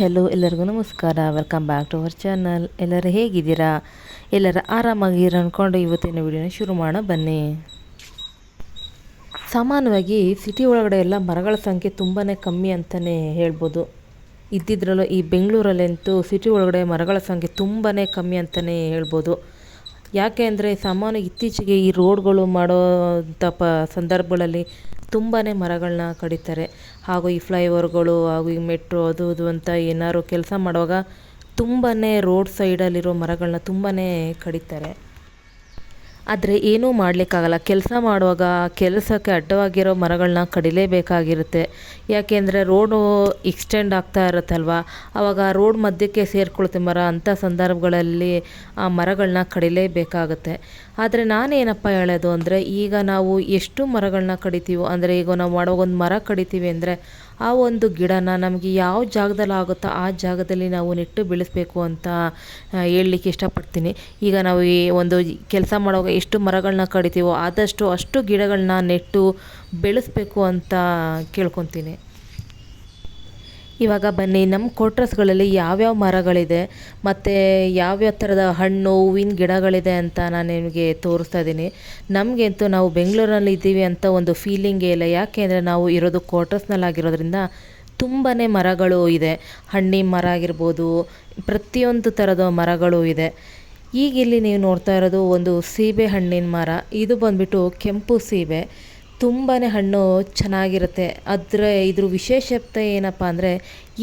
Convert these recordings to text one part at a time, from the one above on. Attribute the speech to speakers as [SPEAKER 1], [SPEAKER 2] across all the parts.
[SPEAKER 1] Hello, ಎಲ್ಲರಿಗೂ ನಮಸ್ಕಾರ. Welcome back to our channel ಎಲ್ಲರೂ ಹೇಗಿದ್ದೀರಾ? ಎಲ್ಲರೂ ಆರಾಮಾಗಿರ ಅಂದ್ಕೊಂಡು ಇವತ್ತಿನ ವಿಡಿಯೋನ ಶುರು ಮಾಡೋಣ, ಬನ್ನಿ. ಸಾಮಾನ್ಯವಾಗಿ ಸಿಟಿ ಒಳಗಡೆ ಎಲ್ಲ ಮರಗಳ ಸಂಖ್ಯೆ ತುಂಬಾ ಕಮ್ಮಿ ಅಂತಲೇ ಹೇಳ್ಬೋದು. ಇದ್ದಿದ್ರಲ್ಲೂ ಈ ಬೆಂಗಳೂರಲ್ಲಂತೂ ಸಿಟಿ ಒಳಗಡೆ ಮರಗಳ ಸಂಖ್ಯೆ ತುಂಬಾ ಕಮ್ಮಿ ಅಂತಲೇ ಹೇಳ್ಬೋದು. ಯಾಕೆ ಅಂದರೆ ಸಾಮಾನ್ಯ ಇತ್ತೀಚೆಗೆ ಈ ರೋಡ್ಗಳು ಮಾಡೋಂಥ ಪ ಸಂದರ್ಭಗಳಲ್ಲಿ ತುಂಬಾ ಮರಗಳನ್ನ ಕಡಿತಾರೆ. ಹಾಗೂ ಈ ಫ್ಲೈಓವರ್ಗಳು ಹಾಗೂ ಈ ಮೆಟ್ರೋ ಅದು ಇದು ಅಂತ ಏನಾದ್ರು ಕೆಲಸ ಮಾಡುವಾಗ ತುಂಬಾ ರೋಡ್ ಸೈಡಲ್ಲಿರೋ ಮರಗಳನ್ನ ತುಂಬಾ ಕಡಿತಾರೆ. ಆದರೆ ಏನೂ ಮಾಡಲಿಕ್ಕಾಗಲ್ಲ. ಕೆಲಸ ಮಾಡುವಾಗ ಕೆಲಸಕ್ಕೆ ಅಡ್ಡವಾಗಿರೋ ಮರಗಳನ್ನ ಕಡಿಲೇಬೇಕಾಗಿರುತ್ತೆ. ಯಾಕೆಂದರೆ ರೋಡು ಎಕ್ಸ್ಟೆಂಡ್ ಆಗ್ತಾ ಇರುತ್ತಲ್ವ? ಆವಾಗ ರೋಡ್ ಮಧ್ಯಕ್ಕೆ ಸೇರಿಕೊಳ್ತೆ ಮರ ಅಂಥ ಸಂದರ್ಭಗಳಲ್ಲಿ ಆ ಮರಗಳನ್ನ ಕಡಿಲೇಬೇಕಾಗುತ್ತೆ. ಆದರೆ ನಾನೇನಪ್ಪ ಹೇಳೋದು ಅಂದರೆ ಈಗ ನಾವು ಎಷ್ಟು ಮರಗಳನ್ನ ಕಡಿತೀವೋ, ಅಂದರೆ ಈಗ ನಾವು ಮಾಡೋ ಒಂದು ಮರ ಕಡಿತೀವಿ ಅಂದರೆ ಆ ಒಂದು ಗಿಡನ ನಮಗೆ ಯಾವ ಜಾಗದಲ್ಲಿ ಆಗುತ್ತೋ ಆ ಜಾಗದಲ್ಲಿ ನಾವು ನೆಟ್ಟು ಬೆಳೆಸಬೇಕು ಅಂತ ಹೇಳಲಿಕ್ಕೆ ಇಷ್ಟಪಡ್ತೀನಿ. ಈಗ ನಾವು ಈ ಒಂದು ಕೆಲಸ ಮಾಡುವಾಗ ಎಷ್ಟು ಮರಗಳನ್ನ ಕಡಿತೀವೋ ಆದಷ್ಟು ಅಷ್ಟು ಗಿಡಗಳನ್ನ ನೆಟ್ಟು ಬೆಳೆಸಬೇಕು ಅಂತ ಕೇಳ್ಕೊತೀನಿ. ಇವಾಗ ಬನ್ನಿ ನಮ್ಮ ಕೋಟ್ರಸ್ಗಳಲ್ಲಿ ಯಾವ್ಯಾವ ಮರಗಳಿದೆ, ಮತ್ತು ಯಾವ್ಯಾವ ಥರದ ಹಣ್ಣು, ಹೂವಿನ ಗಿಡಗಳಿದೆ ಅಂತ ನಾನು ನಿಮಗೆ ತೋರಿಸ್ತಾ ಇದ್ದೀನಿ ನಮಗಂತೂ ನಾವು ಬೆಂಗಳೂರಲ್ಲಿ ಇದ್ದೀವಿ ಅಂತ ಒಂದು ಫೀಲಿಂಗೇ ಇಲ್ಲ. ಯಾಕೆ ಅಂದರೆ ನಾವು ಇರೋದು ಕ್ವಾರ್ಟರ್ಸ್ನಲ್ಲಾಗಿರೋದ್ರಿಂದ ತುಂಬಾ ಮರಗಳು ಇದೆ. ಹಣ್ಣಿನ ಮರ ಆಗಿರ್ಬೋದು, ಪ್ರತಿಯೊಂದು ಥರದ ಮರಗಳು ಇದೆ. ಈಗ ಇಲ್ಲಿ ನೀವು ನೋಡ್ತಾ ಇರೋದು ಒಂದು ಸೀಬೆ ಹಣ್ಣಿನ ಮರ. ಇದು ಬಂದ್ಬಿಟ್ಟು ಕೆಂಪು ಸೀಬೆ. ತುಂಬಾ ಹಣ್ಣು ಚೆನ್ನಾಗಿರುತ್ತೆ. ಅದರ ಇದ್ರ ವಿಶೇಷತೆ ಏನಪ್ಪ ಅಂದರೆ,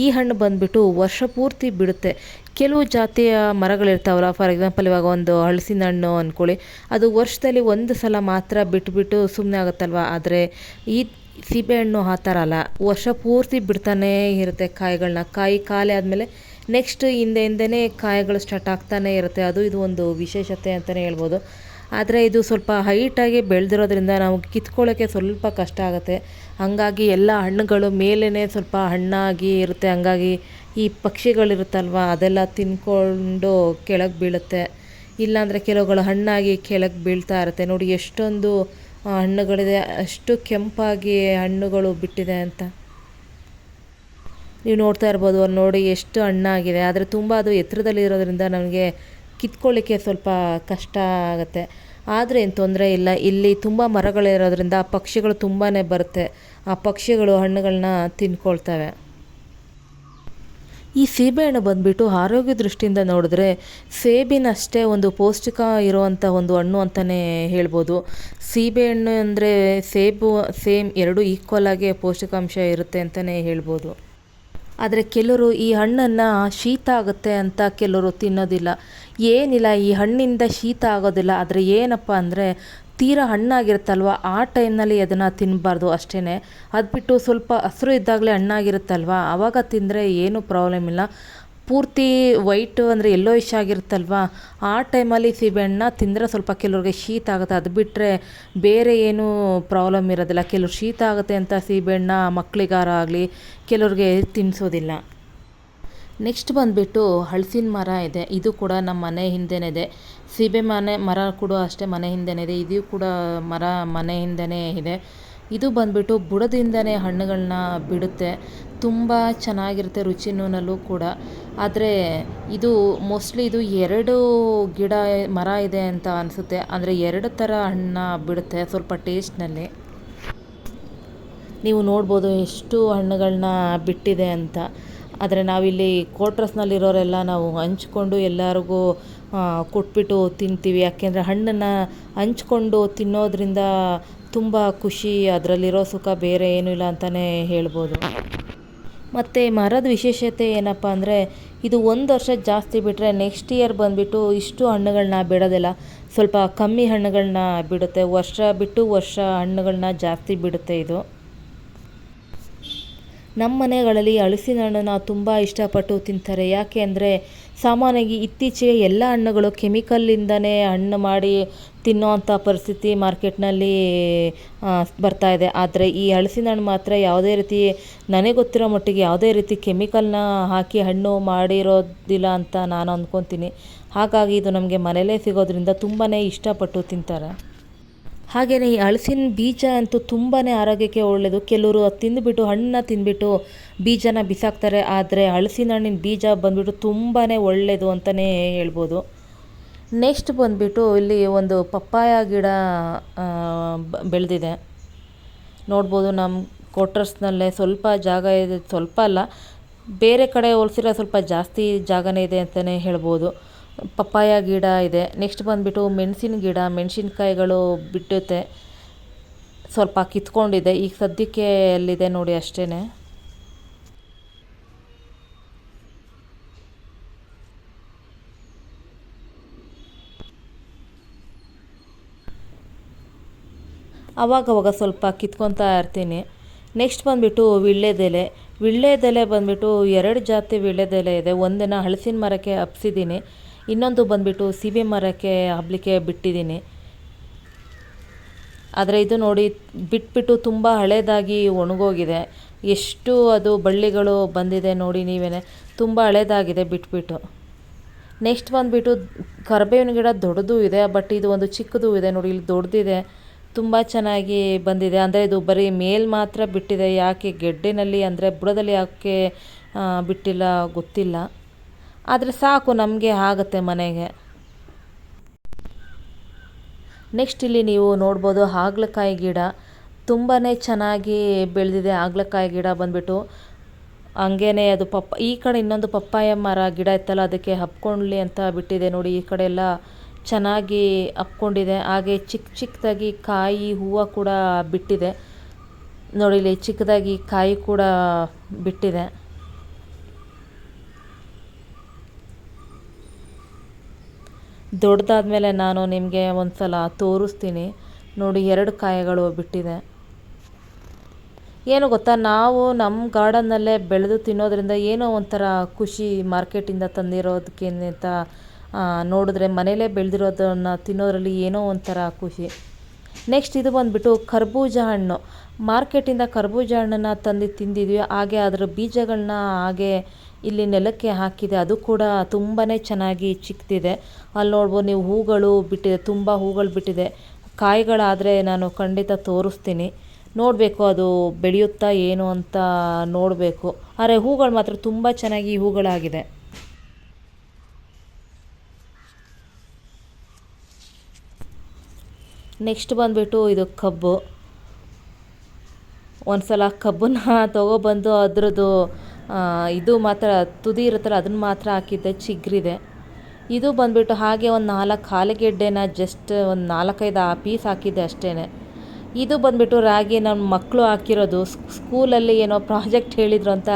[SPEAKER 1] ಈ ಹಣ್ಣು ಬಂದುಬಿಟ್ಟು ವರ್ಷ ಪೂರ್ತಿ ಬಿಡುತ್ತೆ. ಕೆಲವು ಜಾತಿಯ ಮರಗಳಿರ್ತಾವಲ್ಲ ಫಾರ್ ಎಕ್ಸಾಂಪಲ್ ಇವಾಗ ಒಂದು ಹಲಸಿನ ಹಣ್ಣು ಅಂದ್ಕೊಳ್ಳಿ ಅದು ವರ್ಷದಲ್ಲಿ ಒಂದು ಸಲ ಮಾತ್ರ ಬಿಟ್ಬಿಟ್ಟು ಸುಮ್ಮನೆ ಆಗುತ್ತಲ್ವ? ಆದರೆ ಈ ಸೀಬೆಹಣ್ಣು ಆ ಥರ ಅಲ್ಲ. ವರ್ಷ ಪೂರ್ತಿ ಬಿಡ್ತಾನೇ ಇರುತ್ತೆ ಕಾಯಿಗಳನ್ನ ಕಾಯಿ ಖಾಲಿ ಆದಮೇಲೆ ನೆಕ್ಸ್ಟ್ ಹಿಂದೆ ಹಿಂದೆನೇ ಕಾಯಿಗಳು ಸ್ಟಾರ್ಟ್ ಆಗ್ತಾನೇ ಇರುತ್ತೆ. ಅದು ಇದು ಒಂದು ವಿಶೇಷತೆ ಅಂತಲೇ ಹೇಳ್ಬೋದು. ಆದರೆ ಇದು ಸ್ವಲ್ಪ ಹೈಟಾಗಿ ಬೆಳೆದಿರೋದ್ರಿಂದ ನಾವು ಕಿತ್ಕೊಳ್ಳೋಕ್ಕೆ ಸ್ವಲ್ಪ ಕಷ್ಟ ಆಗುತ್ತೆ. ಹಾಗಾಗಿ ಎಲ್ಲ ಹಣ್ಣುಗಳು ಮೇಲೇ ಸ್ವಲ್ಪ ಹಣ್ಣಾಗಿ ಇರುತ್ತೆ. ಹಂಗಾಗಿ ಈ ಪಕ್ಷಿಗಳಿರುತ್ತಲ್ವ, ಅದೆಲ್ಲ ತಿನ್ಕೊಂಡು ಕೆಳಗೆ ಬೀಳುತ್ತೆ. ಇಲ್ಲಾಂದರೆ ಕೆಲವುಗಳು ಹಣ್ಣಾಗಿ ಕೆಳಗೆ ಬೀಳ್ತಾ ಇರುತ್ತೆ. ನೋಡಿ, ಎಷ್ಟೊಂದು ಹಣ್ಣುಗಳಿದೆ. ಅಷ್ಟು ಕೆಂಪಾಗಿ ಹಣ್ಣುಗಳು ಬಿಟ್ಟಿದೆ ಅಂತ. ನೀವು ನೋಡ್ತಾ ಇರ್ಬೋದು, ನೋಡಿ, ಎಷ್ಟು ಹಣ್ಣಾಗಿದೆ. ಆದರೆ ತುಂಬ ಅದು ಎತ್ತರದಲ್ಲಿ ಇರೋದ್ರಿಂದ ನಮಗೆ ಕಿತ್ಕೊಳ್ಳಿಕ್ಕೆ ಸ್ವಲ್ಪ ಕಷ್ಟ ಆಗುತ್ತೆ. ಆದರೆ ಏನು ತೊಂದರೆ ಇಲ್ಲ. ಇಲ್ಲಿ ತುಂಬ ಮರಗಳಿರೋದ್ರಿಂದ ಪಕ್ಷಿಗಳು ತುಂಬಾ ಬರುತ್ತೆ. ಆ ಪಕ್ಷಿಗಳು ಹಣ್ಣುಗಳನ್ನ ತಿನ್ಕೊಳ್ತವೆ. ಈ ಸೀಬೆಹಣ್ಣು ಬಂದುಬಿಟ್ಟು ಆರೋಗ್ಯ ದೃಷ್ಟಿಯಿಂದ ನೋಡಿದ್ರೆ ಸೇಬಿನಷ್ಟೇ ಒಂದು ಪೌಷ್ಟಿಕ ಇರುವಂಥ ಒಂದು ಹಣ್ಣು ಅಂತಲೇ ಹೇಳ್ಬೋದು. ಸೀಬೆಹಣ್ಣು ಅಂದರೆ ಸೇಬು, ಸೇಮ್ ಎರಡು ಈಕ್ವಲ್ ಆಗಿ ಪೌಷ್ಟಿಕಾಂಶ ಇರುತ್ತೆ ಅಂತಲೇ ಹೇಳ್ಬೋದು. ಆದರೆ ಕೆಲವರು ಈ ಹಣ್ಣನ್ನು ಶೀತ ಆಗುತ್ತೆ ಅಂತ ಕೆಲವರು ತಿನ್ನೋದಿಲ್ಲ. ಏನಿಲ್ಲ, ಈ ಹಣ್ಣಿಂದ ಶೀತ ಆಗೋದಿಲ್ಲ. ಆದರೆ ಏನಪ್ಪ ಅಂದರೆ ತೀರಾ ಹಣ್ಣಾಗಿರುತ್ತಲ್ವ? ಆ ಟೈಮ್ನಲ್ಲಿ ಅದನ್ನು ತಿನ್ನಬಾರ್ದು ಅಷ್ಟೇ ಅದು ಬಿಟ್ಟು ಸ್ವಲ್ಪ ಹಸಿರು ಇದ್ದಾಗಲೇ ಹಣ್ಣಾಗಿರುತ್ತಲ್ವ? ಆವಾಗ ತಿಂದರೆ ಏನೂ ಪ್ರಾಬ್ಲಮ್ ಇಲ್ಲ. ಪೂರ್ತಿ ವೈಟು ಅಂದರೆ ಎಲ್ಲೋ ಇಶ್ ಆಗಿರುತ್ತಲ್ವ? ಆ ಟೈಮಲ್ಲಿ ಸೀಬೆಹಣ್ಣ ತಿಂದರೆ ಸ್ವಲ್ಪ ಕೆಲವ್ರಿಗೆ ಶೀತ ಆಗುತ್ತೆ. ಅದು ಬಿಟ್ಟರೆ ಬೇರೆ ಏನೂ ಪ್ರಾಬ್ಲಮ್ ಇರೋದಿಲ್ಲ. ಕೆಲವ್ರು ಶೀತ ಆಗುತ್ತೆ ಅಂತ ಸೀಬೆಹಣ್ಣ ಮಕ್ಕಳಿಗಾರ ಆಗಲಿ, ಕೆಲವ್ರಿಗೆ ತಿನ್ನಿಸೋದಿಲ್ಲ ನೆಕ್ಸ್ಟ್ ಬಂದುಬಿಟ್ಟು ಹಲಸಿನ ಮರ ಇದೆ. ಇದು ಕೂಡ ನಮ್ಮ ಮನೆ ಹಿಂದೆನೇ ಇದೆ. ಸೀಬೆ ಮನೆ, ಮರ ಕೂಡ ಅಷ್ಟೇ ಮನೆ ಹಿಂದೆನೇ ಇದೆ. ಇದು ಕೂಡ ಮರ ಮನೆ ಹಿಂದೆನೇ ಇದೆ. ಇದು ಬಂದುಬಿಟ್ಟು ಬುಡದಿಂದನೇ ಹಣ್ಣುಗಳನ್ನ ಬಿಡುತ್ತೆ. ತುಂಬ ಚೆನ್ನಾಗಿರುತ್ತೆ ರುಚಿನೂ ಕೂಡ. ಆದರೆ ಇದು ಮೋಸ್ಟ್ಲಿ ಇದು ಎರಡು ಗಿಡ, ಮರ ಇದೆ ಅಂತ ಅನಿಸುತ್ತೆ. ಅಂದರೆ ಎರಡು ಥರ ಹಣ್ಣು ಬಿಡುತ್ತೆ ಸ್ವಲ್ಪ ಟೇಸ್ಟ್ನಲ್ಲಿ. ನೀವು ನೋಡ್ಬೋದು ಎಷ್ಟು ಹಣ್ಣುಗಳನ್ನ ಬಿಟ್ಟಿದೆ ಅಂತ. ಆದರೆ ನಾವಿಲ್ಲಿ ಕ್ವಾರ್ಟರ್ಸ್ನಲ್ಲಿರೋರೆಲ್ಲ ನಾವು ಹಂಚ್ಕೊಂಡು ಎಲ್ಲರಿಗೂ ಕೊಟ್ಬಿಟ್ಟು ತಿಂತೀವಿ. ಯಾಕೆಂದರೆ ಹಣ್ಣನ್ನು ಹಂಚ್ಕೊಂಡು ತಿನ್ನೋದ್ರಿಂದ ತುಂಬ ಖುಷಿ, ಅದರಲ್ಲಿರೋ ಸುಖ ಬೇರೆ ಏನೂ ಇಲ್ಲ ಅಂತಲೇ ಹೇಳ್ಬೋದು. ಮತ್ತು ಮರದ ವಿಶೇಷತೆ ಏನಪ್ಪ ಅಂದರೆ, ಇದು ಒಂದು ವರ್ಷ ಜಾಸ್ತಿ ಬಿಟ್ಟರೆ ನೆಕ್ಸ್ಟ್ ಇಯರ್ ಬಂದುಬಿಟ್ಟು ಇಷ್ಟು ಹಣ್ಣುಗಳನ್ನ ಬಿಡೋದಿಲ್ಲ. ಸ್ವಲ್ಪ ಕಮ್ಮಿ ಹಣ್ಣುಗಳನ್ನ ಬಿಡುತ್ತೆ. ವರ್ಷ ಬಿಟ್ಟು ವರ್ಷ ಹಣ್ಣುಗಳನ್ನ ಜಾಸ್ತಿ ಬಿಡುತ್ತೆ ಇದು. ನಮ್ಮ ಮನೆಗಳಲ್ಲಿ ಹಳಸಿನ ಹಣ್ಣನ್ನು ತುಂಬ ಇಷ್ಟಪಟ್ಟು ತಿಂತಾರೆ. ಯಾಕೆ ಅಂದರೆ ಸಾಮಾನ್ಯವಾಗಿ ಇತ್ತೀಚೆಗೆ ಎಲ್ಲ ಹಣ್ಣುಗಳು ಕೆಮಿಕಲ್ಲಿಂದನೇ ಹಣ್ಣು ಮಾಡಿ ತಿನ್ನೋವಂಥ ಪರಿಸ್ಥಿತಿ ಮಾರ್ಕೆಟ್ನಲ್ಲಿ ಬರ್ತಾ ಇದೆ. ಆದರೆ ಈ ಹಲಸಿನ ಹಣ್ಣು ಮಾತ್ರ ಯಾವುದೇ ರೀತಿ ನನಗೆ ಗೊತ್ತಿರೋ ಮಟ್ಟಿಗೆ ಯಾವುದೇ ರೀತಿ ಕೆಮಿಕಲ್ನ ಹಾಕಿ ಹಣ್ಣು ಮಾಡಿರೋದಿಲ್ಲ ಅಂತ ನಾನು ಅಂದ್ಕೊತೀನಿ. ಹಾಗಾಗಿ ಇದು ನಮಗೆ ಮನೇಲೇ ಸಿಗೋದ್ರಿಂದ ತುಂಬಾ ಇಷ್ಟಪಟ್ಟು ತಿಂತಾರೆ. ಹಾಗೆಯೇ ಈ ಹಳಸಿನ ಬೀಜ ಅಂತೂ ತುಂಬಾ ಆರೋಗ್ಯಕ್ಕೆ ಒಳ್ಳೆಯದು ಕೆಲವರು ಅದು ತಿಂದುಬಿಟ್ಟು ಹಣ್ಣನ್ನ ತಿಂದುಬಿಟ್ಟು ಬೀಜನ ಬಿಸಾಕ್ತಾರೆ. ಆದರೆ ಹಳಸಿನ ಹಣ್ಣಿನ ಬೀಜ ಬಂದುಬಿಟ್ಟು ತುಂಬಾ ಒಳ್ಳೆಯದು ಅಂತಲೇ ಹೇಳ್ಬೋದು. ನೆಕ್ಸ್ಟ್ ಬಂದುಬಿಟ್ಟು ಇಲ್ಲಿ ಒಂದು ಪಪ್ಪಾಯ ಗಿಡ ಬೆಳೆದಿದೆ. ನೋಡ್ಬೋದು ನಮ್ಮ ಕ್ವಾರ್ಟರ್ಸ್ನಲ್ಲೇ ಸ್ವಲ್ಪ ಜಾಗ ಇದೆ. ಸ್ವಲ್ಪ ಅಲ್ಲ, ಬೇರೆ ಕಡೆ ಹೋಲಿಸಿದ್ರೆ ಸ್ವಲ್ಪ ಜಾಸ್ತಿ ಜಾಗನೇ ಇದೆ ಅಂತಲೇ ಹೇಳ್ಬೋದು. ಪಪ್ಪಾಯ ಗಿಡ ಇದೆ. ನೆಕ್ಸ್ಟ್ ಬಂದುಬಿಟ್ಟು ಮೆಣಸಿನ ಗಿಡ, ಮೆಣಸಿನ್ಕಾಯಿಗಳು ಬಿಟ್ಟುತ್ತೆ. ಸ್ವಲ್ಪ ಕಿತ್ಕೊಂಡಿದೆ. ಈಗ ಸದ್ಯಕ್ಕೆ ಅಲ್ಲಿದೆ ನೋಡಿ ಅಷ್ಟೇ ಅವಾಗವಾಗ ಸ್ವಲ್ಪ ಕಿತ್ಕೊತಾ ಇರ್ತೀನಿ. ನೆಕ್ಸ್ಟ್ ಬಂದುಬಿಟ್ಟು ವಿಳ್ಳೆದೆಲೆ. ವಿಳ್ಳೆದೆಲೆ ಬಂದುಬಿಟ್ಟು ಎರಡು ಜಾತಿ ವಿಳ್ಳೆದೆಲೆ ಇದೆ. ಒಂದನ್ನು ಹಳಸಿನ ಮರಕ್ಕೆ ಹಬ್ಸಿದ್ದೀನಿ. ಇನ್ನೊಂದು ಬಂದುಬಿಟ್ಟು ಸೀಬೆ ಮರಕ್ಕೆ ಹಬ್ಬಲಿಕ್ಕೆ ಬಿಟ್ಟಿದ್ದೀನಿ. ಆದರೆ ಇದು ನೋಡಿ ಬಿಟ್ಬಿಟ್ಟು ತುಂಬ ಹಳೇದಾಗಿ ಒಣಗೋಗಿದೆ. ಎಷ್ಟು ಅದು ಬಳ್ಳಿಗಳು ಬಂದಿದೆ ನೋಡಿ ನೀವೇ ತುಂಬ ಹಳೇದಾಗಿದೆ ಬಿಟ್ಬಿಟ್ಟು. ನೆಕ್ಸ್ಟ್ ಬಂದುಬಿಟ್ಟು ಕರಿಬೇವಿನ ಗಿಡ ದೊಡ್ಡದು ಇದೆ ಬಟ್ ಇದು ಒಂದು ಚಿಕ್ಕದು ಇದೆ ನೋಡಿ, ಇಲ್ಲಿ ದೊಡ್ಡದಿದೆ, ತುಂಬ ಚೆನ್ನಾಗಿ ಬಂದಿದೆ. ಅಂದರೆ ಇದು ಬರೀ ಮೇಲ್ ಮಾತ್ರ ಬಿಟ್ಟಿದೆ, ಯಾಕೆ ಗೆಡ್ಡೆನಲ್ಲಿ ಅಂದರೆ ಬುಡದಲ್ಲಿ ಯಾಕೆ ಬಿಟ್ಟಿಲ್ಲ, ಗೊತ್ತಿಲ್ಲ. ಆದರೆ ಸಾಕು ನಮಗೆ ಆಗುತ್ತೆ ಮನೆಗೆ. ನೆಕ್ಸ್ಟ್ ಇಲ್ಲಿ ನೀವು ನೋಡ್ಬೋದು ಹಾಗಲಕಾಯಿ ಗಿಡ. ತುಂಬಾ ಚೆನ್ನಾಗಿ ಬೆಳೆದಿದೆ ಹಾಗಲಕಾಯಿ ಗಿಡ ಬಂದುಬಿಟ್ಟು. ಹಂಗೇನೆ ಅದು ಪಪ್ಪ, ಈ ಕಡೆ ಇನ್ನೊಂದು ಪಪ್ಪಾಯ ಮರ ಗಿಡ ಇತ್ತಲ್ಲ, ಅದಕ್ಕೆ ಹಬ್ಕೊಳ್ಳಿ ಅಂತ ಬಿಟ್ಟಿದೆ ನೋಡಿ, ಈ ಕಡೆ ಎಲ್ಲ ಚೆನ್ನಾಗಿ ಹಬ್ಕೊಂಡಿದೆ ಹಾಗೆ ಚಿಕ್ಕ ಚಿಕ್ಕದಾಗಿ ಕಾಯಿ ಹೂವು ಕೂಡ ಬಿಟ್ಟಿದೆ. ನೋಡಿ, ಇಲ್ಲಿ ಚಿಕ್ಕದಾಗಿ ಕಾಯಿ ಕೂಡ ಬಿಟ್ಟಿದೆ. ದೊಡ್ಡದಾದ್ಮೇಲೆ ನಾನು ನಿಮಗೆ ಒಂದು ಸಲ ತೋರಿಸ್ತೀನಿ. ನೋಡಿ, ಎರಡು ಕಾಯಿಗಳು ಬಿಟ್ಟಿದೆ. ಏನು ಗೊತ್ತಾ, ನಾವು ನಮ್ಮ ಗಾರ್ಡನ್ನಲ್ಲೇ ಬೆಳೆದು ತಿನ್ನೋದ್ರಿಂದ ಏನೋ ಒಂಥರ ಖುಷಿ ಮಾರ್ಕೆಟಿಂದ ತಂದಿರೋದಕ್ಕಿಂತ ನೋಡಿದ್ರೆ ಮನೇಲೇ ಬೆಳೆದಿರೋದನ್ನು ತಿನ್ನೋದ್ರಲ್ಲಿ ಏನೋ ಒಂಥರ ಖುಷಿ. ನೆಕ್ಸ್ಟ್ ಇದು ಬಂದುಬಿಟ್ಟು ಕರ್ಬೂಜ ಹಣ್ಣು. ಮಾರ್ಕೆಟಿಂದ ಕರ್ಬೂಜ ಹಣ್ಣನ್ನು ತಂದು ತಿಂದಿದ್ವಿ. ಹಾಗೆ ಅದರ ಬೀಜಗಳನ್ನ ಹಾಗೆ ಇಲ್ಲಿ ನೆಲಕ್ಕೆ ಹಾಕಿದೆ. ಅದು ಕೂಡ ತುಂಬಾ ಚೆನ್ನಾಗಿ ಚಿಕ್ತಿದೆ. ಅಲ್ಲಿ ನೋಡ್ಬೋದು ನೀವು ಹೂಗಳು ಬಿಟ್ಟಿದೆ, ತುಂಬ ಹೂಗಳು ಬಿಟ್ಟಿದೆ. ಕಾಯಿಗಳಾದರೆ ನಾನು ಖಂಡಿತ ತೋರಿಸ್ತೀನಿ. ನೋಡಬೇಕು ಅದು ಬೆಳೆಯುತ್ತಾ ಏನು ಅಂತ ನೋಡಬೇಕು. ಆದರೆ ಹೂಗಳು ಮಾತ್ರ ತುಂಬ ಚೆನ್ನಾಗಿ ಹೂಗಳಾಗಿದೆ. ನೆಕ್ಸ್ಟ್ ಬಂದುಬಿಟ್ಟು ಇದು ಕಬ್ಬು. ಒಂದು ಸಲ ಕಬ್ಬನ್ನ ತೊಗೊಬಂದು ಅದರದ್ದು ಇದು ಮಾತ್ರ, ತುದಿ ಇರುತ್ತಲ್ಲ, ಅದನ್ನು ಮಾತ್ರ ಹಾಕಿದ್ದೆ, ಚಿಗ್ರಿದೆ. ಇದು ಬಂದುಬಿಟ್ಟು ಹಾಗೆ ಒಂದು ನಾಲ್ಕು ಆಲೂಗೆಡ್ಡೆನ ಜಸ್ಟ್ ಒಂದು ನಾಲ್ಕೈದು ಪೀಸ್ ಹಾಕಿದ್ದೆ ಅಷ್ಟೇ ಇದು ಬಂದುಬಿಟ್ಟು ರಾಗಿ ನಮ್ಮ ಮಕ್ಕಳು ಹಾಕಿರೋದು ಸ್ಕೂಲಲ್ಲಿ ಏನೋ ಪ್ರಾಜೆಕ್ಟ್ ಹೇಳಿದರು ಅಂತ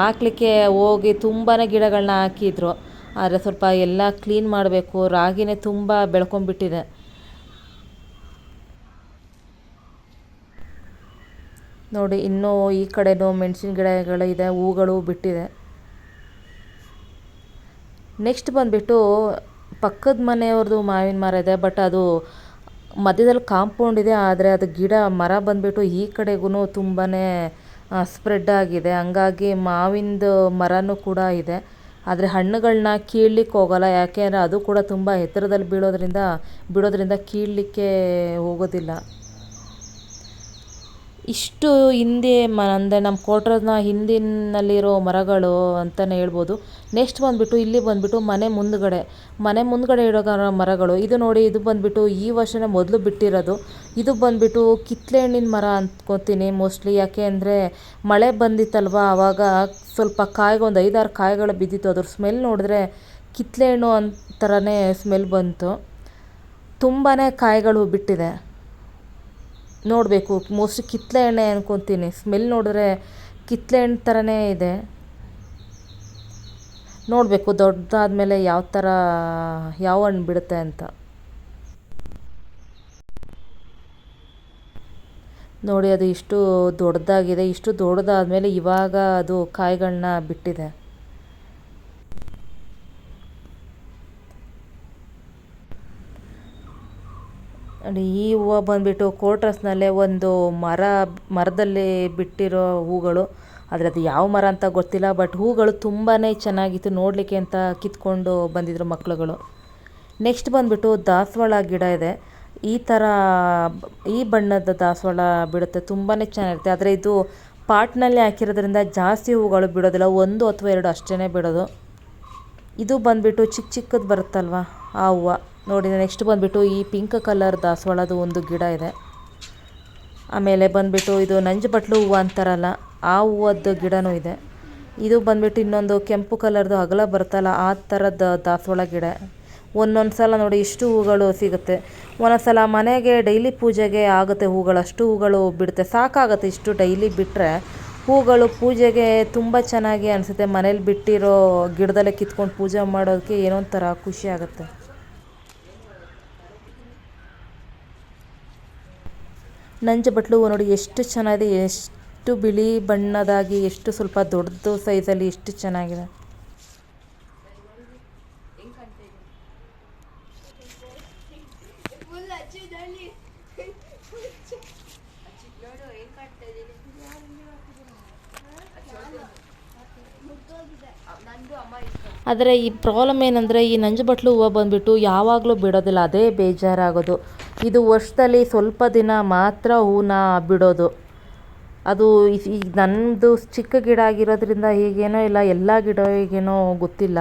[SPEAKER 1] ಹಾಕ್ಲಿಕ್ಕೆ ಹೋಗಿ ತುಂಬಾ ಗಿಡಗಳನ್ನ ಹಾಕಿದ್ರು. ಆದರೆ ಸ್ವಲ್ಪ ಎಲ್ಲ ಕ್ಲೀನ್ ಮಾಡಬೇಕು, ರಾಗಿನೇ ತುಂಬ ಬೆಳ್ಕೊಂಬಿಟ್ಟಿದೆ ನೋಡಿ, ಇನ್ನೂ ಈ ಕಡೆನೂ ಮೆಣಸಿನ ಗಿಡಗಳಿದೆ, ಹೂಗಳು ಬಿಟ್ಟಿದೆ. ನೆಕ್ಸ್ಟ್ ಬಂದುಬಿಟ್ಟು ಪಕ್ಕದ ಮನೆಯವ್ರದ್ದು ಮಾವಿನ ಮರ ಇದೆ, ಬಟ್ ಅದು ಮಧ್ಯದಲ್ಲಿ ಕಾಂಪೌಂಡ್ ಇದೆ, ಆದರೆ ಅದು ಗಿಡ ಮರ ಬಂದುಬಿಟ್ಟು ಈ ಕಡೆಗೂ ತುಂಬಾ ಸ್ಪ್ರೆಡ್ ಆಗಿದೆ. ಹಂಗಾಗಿ ಮಾವಿಂದು ಮರನೂ ಕೂಡ ಇದೆ. ಆದರೆ ಹಣ್ಣುಗಳನ್ನ ಕೀಳ್ಲಿಕ್ಕೆ ಹೋಗಲ್ಲ ಯಾಕೆಂದರೆ ಅದು ಕೂಡ ತುಂಬ ಎತ್ತರದಲ್ಲಿ ಬೀಳೋದ್ರಿಂದ ಬಿಡೋದ್ರಿಂದ ಕೀಳಲಿಕ್ಕೆ ಹೋಗೋದಿಲ್ಲ. ಇಷ್ಟು ಹಿಂದೆ ಮ, ಅಂದರೆ ನಮ್ಮ ಕ್ವಾರ್ಟರ್ನ ಹಿಂದಿನಲ್ಲಿರೋ ಮರಗಳು ಅಂತಲೇ ಹೇಳ್ಬೋದು. ನೆಕ್ಸ್ಟ್ ಬಂದುಬಿಟ್ಟು ಇಲ್ಲಿ ಬಂದುಬಿಟ್ಟು ಮನೆ ಮುಂದುಗಡೆ. ಮನೆ ಮುಂದುಗಡೆ ಇರೋ ಮರಗಳು. ಇದು ನೋಡಿ, ಇದು ಬಂದುಬಿಟ್ಟು ಈ ವರ್ಷನೇ ಮೊದಲು ಬಿಟ್ಟಿರೋದು. ಇದು ಬಂದುಬಿಟ್ಟು ಕಿತ್ತಲೆ ಹಣ್ಣಿನ ಮರ ಅಂದ್ಕೋತೀನಿ ಮೋಸ್ಟ್ಲಿ ಯಾಕೆ ಅಂದರೆ ಮಳೆ ಬಂದಿತ್ತಲ್ವ? ಆವಾಗ ಸ್ವಲ್ಪ ಕಾಯಿಗೆ ಒಂದು ಐದಾರು ಕಾಯಿಗಳು ಬಿದ್ದಿತ್ತು. ಅದ್ರ ಸ್ಮೆಲ್ ನೋಡಿದ್ರೆ ಕಿತ್ತಲೆ ಹಣ್ಣು ಅಂತ ಸ್ಮೆಲ್ ಬಂತು. ತುಂಬಾ ಕಾಯಿಗಳು ಬಿಟ್ಟಿದೆ. ನೋಡಬೇಕು. ಮೋಸ್ಟ್ಲಿ ಕಿತ್ತಳೆ ಎಣ್ಣೆ ಅನ್ಕೊತೀನಿ. ಸ್ಮೆಲ್ ನೋಡಿದ್ರೆ ಕಿತ್ತಳೆ ಹಣ್ಣು ಥರನೇ ಇದೆ. ನೋಡಬೇಕು ದೊಡ್ಡದಾದ್ಮೇಲೆ ಯಾವ ಥರ ಯಾವ ಹಣ್ಣು ಬಿಡುತ್ತೆ ಅಂತ. ನೋಡಿ ಅದು ಇಷ್ಟು ದೊಡ್ಡದಾಗಿದೆ. ಇಷ್ಟು ದೊಡ್ಡದಾದ ಮೇಲೆ ಇವಾಗ ಅದು ಕಾಯಿಗಳನ್ನ ಬಿಟ್ಟಿದೆ. ನೋಡಿ, ಈ ಹೂವು ಬಂದುಬಿಟ್ಟು ಕೋಟ್ರಸ್ನಲ್ಲೇ ಒಂದು ಮರ, ಮರದಲ್ಲಿ ಬಿಟ್ಟಿರೋ ಹೂಗಳು. ಆದರೆ ಅದು ಯಾವ ಮರ ಅಂತ ಗೊತ್ತಿಲ್ಲ ಬಟ್ ಹೂಗಳು ತುಂಬಾ ಚೆನ್ನಾಗಿತ್ತು ನೋಡಲಿಕ್ಕೆ ಅಂತ ಕಿತ್ಕೊಂಡು ಬಂದಿದ್ರು ಮಕ್ಕಳುಗಳು ನೆಕ್ಸ್ಟ್ ಬಂದುಬಿಟ್ಟು ದಾಸವಾಳ ಗಿಡ ಇದೆ. ಈ ಥರ ಈ ಬಣ್ಣದ ದಾಸವಾಳ ಬಿಡುತ್ತೆ ತುಂಬಾ ಚೆನ್ನಾಗಿರುತ್ತೆ. ಆದರೆ ಇದು ಪಾಟ್ನಲ್ಲಿ ಹಾಕಿರೋದ್ರಿಂದ ಜಾಸ್ತಿ ಹೂಗಳು ಬಿಡೋದಿಲ್ಲ, ಒಂದು ಅಥವಾ ಎರಡು ಅಷ್ಟೇ ಬಿಡೋದು. ಇದು ಬಂದುಬಿಟ್ಟು ಚಿಕ್ಕ ಚಿಕ್ಕದು ಬರುತ್ತಲ್ವ, ಆ ಹೂವು. ನೋಡಿ ನೆಕ್ಸ್ಟ್ ಬಂದುಬಿಟ್ಟು ಈ ಪಿಂಕ್ ಕಲರ್ ದಾಸವಾಳದ ಒಂದು ಗಿಡ ಇದೆ. ಆಮೇಲೆ ಬಂದುಬಿಟ್ಟು ಇದು ನಂಜು ಬಟ್ಲು ಹೂವು ಅಂತಾರಲ್ಲ, ಆ ಹೂವದ್ದು ಗಿಡನೂ ಇದೆ. ಇದು ಬಂದುಬಿಟ್ಟು ಇನ್ನೊಂದು ಕೆಂಪು ಕಲರ್ದು ಅಗಲ ಬರುತ್ತಲ್ಲ, ಆ ಥರದ ದಾಸವಾಳ ಗಿಡ. ಒಂದೊಂದು ಸಲ ನೋಡಿ ಇಷ್ಟು ಹೂಗಳು ಸಿಗುತ್ತೆ. ಒಂದೊಂದು ಸಲ ಮನೆಗೆ ಡೈಲಿ ಪೂಜೆಗೆ ಆಗುತ್ತೆ ಹೂಗಳು, ಅಷ್ಟು ಹೂಗಳು ಬಿಡುತ್ತೆ. ಸಾಕಾಗುತ್ತೆ ಇಷ್ಟು ಡೈಲಿ ಬಿಟ್ಟರೆ ಹೂಗಳು ಪೂಜೆಗೆ ತುಂಬ ಚೆನ್ನಾಗಿ ಅನಿಸುತ್ತೆ. ಮನೇಲಿ ಬಿಟ್ಟಿರೋ ಗಿಡದಲ್ಲೇ ಕಿತ್ಕೊಂಡು ಪೂಜೆ ಮಾಡೋದಕ್ಕೆ ಏನೋ ಒಂಥರ ಖುಷಿ ಆಗುತ್ತೆ. ನಂಜು ಬಟ್ಲು ನೋಡಿ ಎಷ್ಟು ಚೆನ್ನಾಗಿದೆ, ಎಷ್ಟು ಬಿಳಿ ಬಣ್ಣದಾಗಿ, ಎಷ್ಟು ಸ್ವಲ್ಪ ದೊಡ್ಡದು ಸೈಜಲ್ಲಿ ಎಷ್ಟು ಚೆನ್ನಾಗಿದೆ. ಆದರೆ ಈ ಪ್ರಾಬ್ಲಮ್ ಏನಂದರೆ ಈ ನಂಜು ಬಟ್ಲು ಹೂವು ಬಂದುಬಿಟ್ಟು ಯಾವಾಗಲೂ ಬಿಡೋದಿಲ್ಲ, ಅದೇ ಬೇಜಾರಾಗೋದು. ಇದು ವರ್ಷದಲ್ಲಿ ಸ್ವಲ್ಪ ದಿನ ಮಾತ್ರ ಹೂನ ಬಿಡೋದು. ಅದು ಈ- ಈಗ ನನ್ನದು ಚಿಕ್ಕ ಗಿಡ ಆಗಿರೋದ್ರಿಂದ ಹೀಗೇನೋ ಇಲ್ಲ ಎಲ್ಲ ಗಿಡ ಹೀಗೇನೋ ಗೊತ್ತಿಲ್ಲ.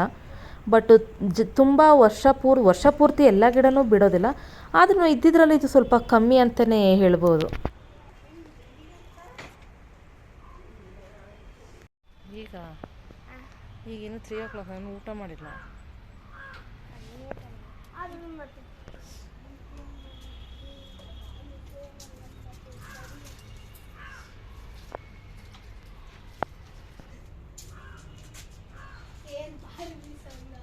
[SPEAKER 1] ಬಟ್ ಜ ತುಂಬ ವರ್ಷ ಪೂರ್ ವರ್ಷ ಪೂರ್ತಿ ಎಲ್ಲ ಗಿಡನೂ ಬಿಡೋದಿಲ್ಲ. ಆದ್ರೂ ಇದ್ದಿದ್ರಲ್ಲಿ ಇದು ಸ್ವಲ್ಪ ಕಮ್ಮಿ ಅಂತಲೇ ಹೇಳ್ಬೋದು. ಈಗ? ಈಗೇನು ಇನ್ನು ತ್ರೀ ಓ ಕ್ಲಾಕ್ ನಾನು ಊಟ ಮಾಡಿಲ್ಲ
[SPEAKER 2] ಅದು ಮತ್ತೆ ಏನ್ ಭಾರಿ ಸಣ್ಣ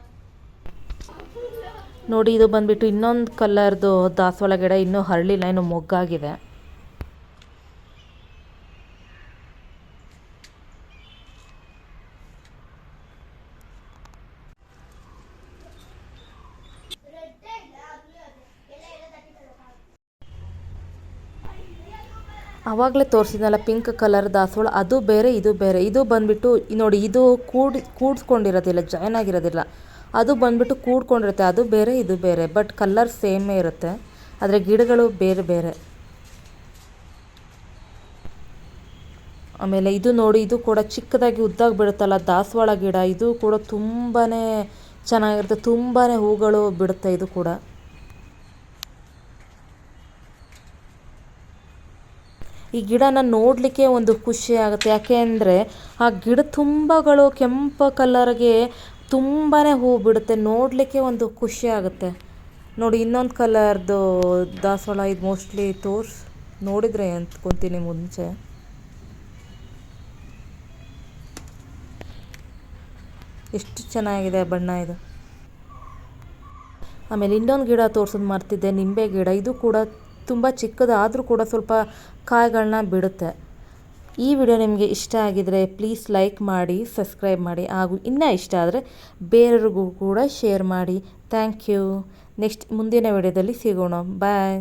[SPEAKER 1] ನೋಡಿ ಇದು ಬಂದ್ಬಿಟ್ಟು ಇನ್ನೊಂದು ಕಲರ್ದು ದಾಸವಾಳ ಗಿಡ, ಇನ್ನೂ ಹರಳಿಲ್ಲ, ಇನ್ನು ಮೊಗ್ಗಾಗಿದೆ. ಆವಾಗಲೇ ತೋರಿಸಿದ್ನಲ್ಲ ಪಿಂಕ್ ಕಲರ್ ದಾಸವಾಳ, ಅದು ಬೇರೆ, ಇದು ಬೇರೆ. ಇದು ಬಂದ್ಬಿಟ್ಟು ನೋಡಿ, ಇದು ಕೂಡ್, ಕೂಡಿಸ್ಕೊಂಡಿರೋದಿಲ್ಲ, ಜಾಯ್ನ್ ಆಗಿರೋದಿಲ್ಲ. ಅದು ಬಂದ್ಬಿಟ್ಟು ಕೂಡ್ಕೊಂಡಿರುತ್ತೆ. ಅದು ಬೇರೆ, ಇದು ಬೇರೆ. ಬಟ್ ಕಲರ್ ಸೇಮೇ ಇರುತ್ತೆ. ಆದರೆ ಗಿಡಗಳು ಬೇರೆ ಬೇರೆ. ಆಮೇಲೆ ಇದು ನೋಡಿ, ಇದು ಕೂಡ ಚಿಕ್ಕದಾಗಿ ಉದ್ದಾಗಿ ಬಿಡುತ್ತಲ್ಲ ದಾಸವಾಳ ಗಿಡ. ಇದು ಕೂಡ ತುಂಬಾ ಚೆನ್ನಾಗಿರುತ್ತೆ. ತುಂಬಾ ಹೂಗಳು ಬಿಡುತ್ತೆ ಇದು ಕೂಡ. ಈ ಗಿಡನ ನೋಡಲಿಕ್ಕೆ ಒಂದು ಖುಷಿ ಆಗುತ್ತೆ. ಯಾಕೆ ಅಂದರೆ ಆ ಗಿಡ ತುಂಬಗಳು ಕೆಂಪು ಕಲರ್ಗೆ ತುಂಬಾ ಹೂ ಬಿಡುತ್ತೆ ನೋಡಲಿಕ್ಕೆ ಒಂದು ಖುಷಿ ಆಗುತ್ತೆ. ನೋಡಿ, ಇನ್ನೊಂದು ಕಲರ್ದು ದಾಸವಾಳ, ಇದು ಮೋಸ್ಟ್ಲಿ ತೋರ್ಸ್, ನೋಡಿದರೆ ಅಂತ್ಕೊತೀನಿ ಮುಂಚೆ. ಎಷ್ಟು ಚೆನ್ನಾಗಿದೆ ಬಣ್ಣ ಇದು. ಆಮೇಲೆ ಇನ್ನೊಂದು ಗಿಡ ತೋರ್ಸೋದು ಮರ್ತಿದ್ದೆ, ನಿಂಬೆ ಗಿಡ. ಇದು ಕೂಡ ತುಂಬ ಚಿಕ್ಕದಾದರೂ ಕೂಡ ಸ್ವಲ್ಪ ಕಾಯಿಗಳನ್ನ ಬಿಡುತ್ತೆ. ಈ ವಿಡಿಯೋ ನಿಮಗೆ ಇಷ್ಟ ಆಗಿದರೆ ಪ್ಲೀಸ್ ಲೈಕ್ ಮಾಡಿ ಸಬ್ಸ್ಕ್ರೈಬ್ ಮಾಡಿ, ಹಾಗೂ ಇನ್ನೂ ಇಷ್ಟ ಆದರೆ ಬೇರೆಯವ್ರಿಗೂ ಕೂಡ ಶೇರ್ ಮಾಡಿ. ಥ್ಯಾಂಕ್ ಯು ನೆಕ್ಸ್ಟ್ ಮುಂದಿನ ವಿಡಿಯೋದಲ್ಲಿ ಸಿಗೋಣ. ಬಾಯ್